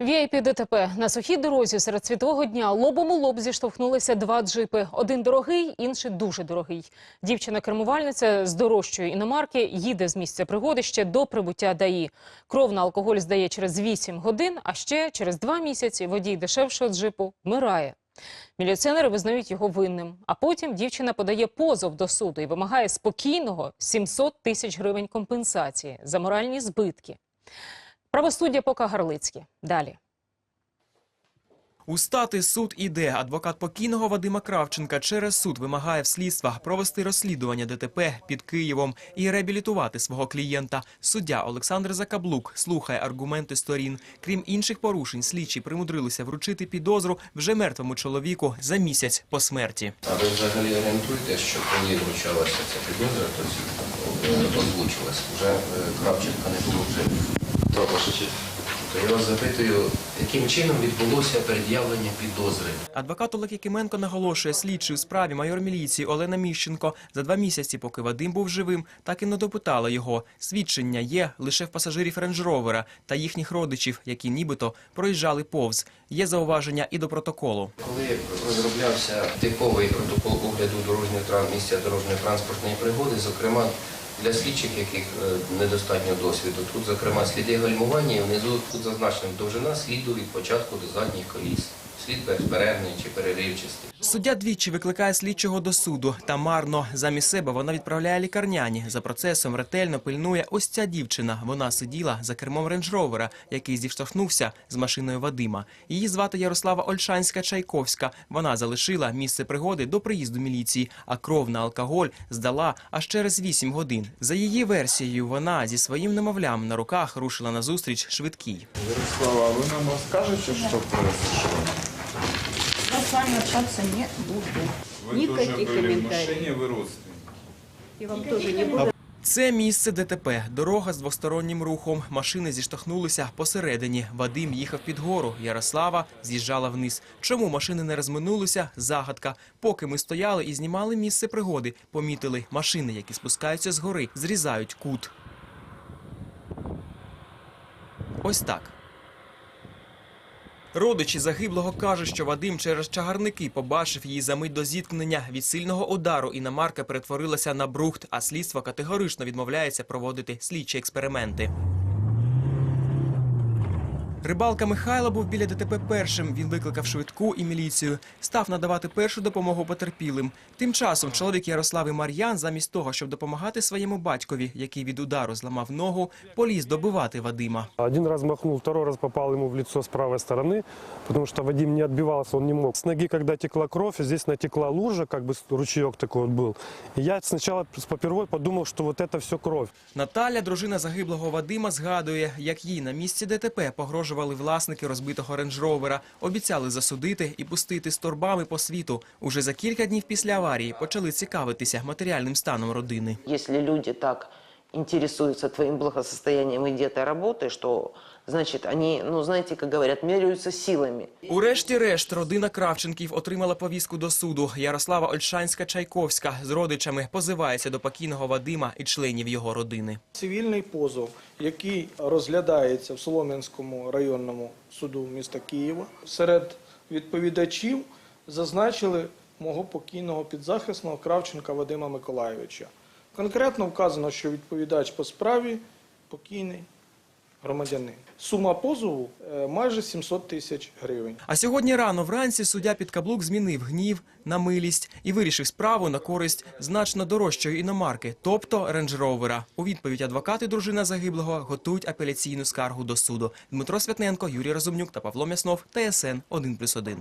VIP ДТП на сухій дорозі серед світового дня лобом у лоб зіштовхнулися два джипи. Один дорогий, інший дуже дорогий. Дівчина-кермувальниця з дорожчої іномарки їде з місця пригоди ще до прибуття ДАІ. Кров на алкоголь здає через 8 годин, а ще через два місяці водій дешевшого джипу вмирає. Міліціонери визнають його винним. А потім дівчина подає позов до суду і вимагає спокійного 700 тисяч гривень компенсації за моральні збитки. Правосуддя по Кагарлицькі. Далі. Устати суд іде. Адвокат покійного Вадима Кравченка через суд вимагає в слідства провести розслідування ДТП під Києвом і реабілітувати свого клієнта. Суддя Олександр Закаблук слухає аргументи сторін. Крім інших порушень, слідчі примудрилися вручити підозру вже мертвому чоловіку за місяць по смерті. А ви взагалі орієнтуєтесь, що коли вручалася ця підозра, то озвучилась. Вже е, Кравченка не було вже. Я вас запитую, яким чином відбулося пред'явлення підозри? Адвокат Олег Якименко наголошує, слідчий у справі майор міліції Олена Міщенко за два місяці, поки Вадим був живим, так і не допитала його. Свідчення є лише в пасажирів рейндж-ровера та їхніх родичів, які нібито проїжджали повз. Є зауваження і до протоколу. Коли розроблявся типовий протокол огляду дорожньої тран- місця дорожньої транспортної пригоди, зокрема для слідчих, яких е, недостатньо досвіду, тут, зокрема, сліди гальмування, і внизу тут зазначена довжина сліду від початку до задніх коліс. Слід безперервний чи переривчастий. Суддя двічі викликає слідчого до суду. Та марно замість себе вона відправляє лікарняні. За процесом ретельно пильнує ось ця дівчина. Вона сиділа за кермом рейндж-ровера, який зіштовхнувся з машиною Вадима. Її звати Ярослава Ольшанська-Чайковська. Вона залишила місце пригоди до приїзду міліції, а кров на алкоголь здала аж через 8 годин. За її версією, вона зі своїм немовлям на руках рушила на зустріч швидкій. Ярослава, вы нам расскажете, что произошло? Я с вами общаться не буду. Вы тоже Никаких были в комментариев. машине, вы родственник. И вам тоже не буду. Це місце ДТП. Дорога з двостороннім рухом. Машини зіштовхнулися посередині. Вадим їхав під гору. Ярослава з'їжджала вниз. Чому машини не розминулися? Загадка. Поки ми стояли і знімали місце пригоди, помітили машини, які спускаються з гори, зрізають кут. Ось так. Родичі загиблого кажуть, що Вадим через чагарники побачив її за мить до зіткнення. Від сильного удару іномарка перетворилася на брухт, а слідство категорично відмовляється проводити слідчі експерименти. Рибалка Михайло був біля ДТП першим. Він викликав швидку і міліцію. Став надавати першу допомогу потерпілим. Тим часом чоловік Ярослави Мар'ян, замість того, щоб допомагати своєму батькові, який від удару зламав ногу, поліз добивати Вадима. Один раз махнул, второй раз попал ему в лицо с правой стороны, потому что Вадим не отбивался, он не мог. С ноги, когда текла кровь, здесь натекла лужа, как бы ручеек такой вот был. И я сначала с попервой подумал, что вот это все кровь. Наталя, дружина загиблого Вадима, згадує, як їй на місці ДТП погрожували власники розбитого рейндж-ровера, обіцяли засудити і пустити з торбами по світу. Уже за кілька днів після аварії почали цікавитися матеріальним станом родини. Якщо люди так интересуются твоим благосостоянием и где-то работой, что, значит, они, ну, знаете, как говорят, меряются силами. Урешті-решт родина Кравченків отримала повістку до суду. Ярослава Ольшанська-Чайковська з родичами позивається до покійного Вадима і членів його родини. Цивільний позов, який розглядається в Солом'янському районному суду міста Києва, серед відповідачів зазначили мого покійного підзахисного Кравченка Вадима Миколайовича. Конкретно вказано, що відповідач по справі покійний громадянин. Сума позову е, майже 700 тисяч гривень. А сьогодні рано вранці суддя під каблук змінив гнів на милість і вирішив справу на користь значно дорожчої іномарки, тобто рейндж-ровера. У відповідь адвокат і дружина загиблого готують апеляційну скаргу до суду. Дмитро Святненко, Юрій Розумнюк та Павло Мяснов, ТСН 1+,1.